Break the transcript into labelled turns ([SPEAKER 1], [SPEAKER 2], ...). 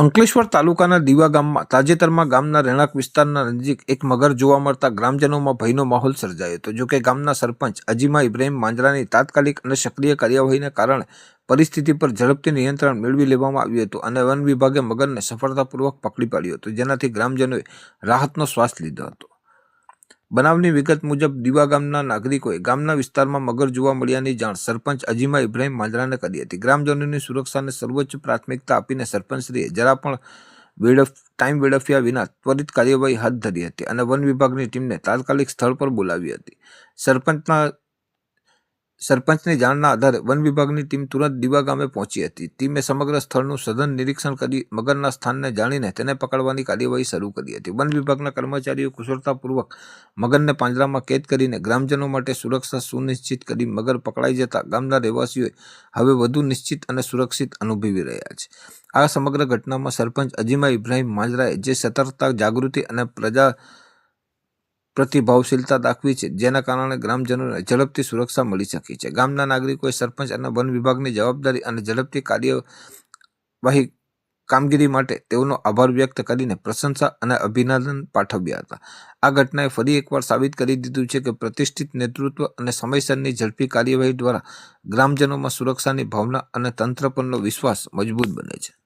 [SPEAKER 1] અંકલેશ્વર તાલુકાના દીવા ગામમાં, તાજેતરમાં ગામના રહેણાંક વિસ્તારના નજીક એક મગર જોવા મળતા ગ્રામજનોમાં ભયનો માહોલ સર્જાયો હતો. જોકે ગામના સરપંચ અજીમા ઇબ્રાહીમ માંજરાની તાત્કાલિક અને સક્રિય કાર્યવાહીને કારણે પરિસ્થિતિ પર ઝડપથી નિયંત્રણ મેળવી લેવામાં આવ્યું હતું અને વન વિભાગે મગરને સફળતાપૂર્વક પકડી પાડ્યો હતો, જેનાથી ગ્રામજનોએ રાહતનો શ્વાસ લીધો હતો. બનાવની વિગત મુજબ દીવા ગામના નાગરિકોએ ગામના વિસ્તારમાં મગર જોવા મળ્યાની જાણ સરપંચ અજીમા ઇબ્રાહીમ માંજરાને કરી હતી. ગ્રામજનોની સુરક્ષાને સર્વોચ્ચ પ્રાથમિકતા આપીને સરપંચશ્રીએ જરા પણ વેડફ, ટાઈમ વેડફ્યા વિના ત્વરિત કાર્યવાહી હાથ ધરી હતી અને વન વિભાગની ટીમને તાત્કાલિક સ્થળ પર બોલાવી હતી. સરપંચના સરપંચની જાણના આધારે વન વિભાગની ટીમ તુરંત દીવા ગામે પહોંચી હતી. ટીમે સમગ્ર સ્થળનું સઘન નિરીક્ષણ કરી મગરના સ્થાનને જાણીને તેને પકડવાની કાર્યવાહી શરૂ કરી હતી. વન વિભાગના કર્મચારીઓ કુશળતાપૂર્વક મગરને પાંજરામાં કેદ કરીને ગ્રામજનો માટે સુરક્ષા સુનિશ્ચિત કરી મગર પકડાઈ જતા ગામના રહેવાસીઓએ હવે વધુ નિશ્ચિત અને સુરક્ષિત અનુભવી રહ્યા છે. આ સમગ્ર ઘટનામાં સરપંચ અજીમા ઇબ્રાહીમ માંજરાએ જે સતર્કતા, જાગૃતિ અને પ્રજા પ્રતિભાવશીલતા દાખવી છે, જેના કારણે ગ્રામજનોને ઝડપથી સુરક્ષા મળી શકી છે. ગામના નાગરિકોએ સરપંચ અને વન વિભાગની જવાબદારી અને ઝડપથી કાર્યવાહી કામગીરી માટે તેઓનો આભાર વ્યક્ત કરીને પ્રશંસા અને અભિનંદન પાઠવ્યા હતા. આ ઘટનાએ ફરી એકવાર સાબિત કરી દીધું છે કે પ્રતિષ્ઠિત નેતૃત્વ અને સમયસરની ઝડપી કાર્યવાહી દ્વારા ગ્રામજનોમાં સુરક્ષાની ભાવના અને તંત્ર પરનો વિશ્વાસ મજબૂત બને છે.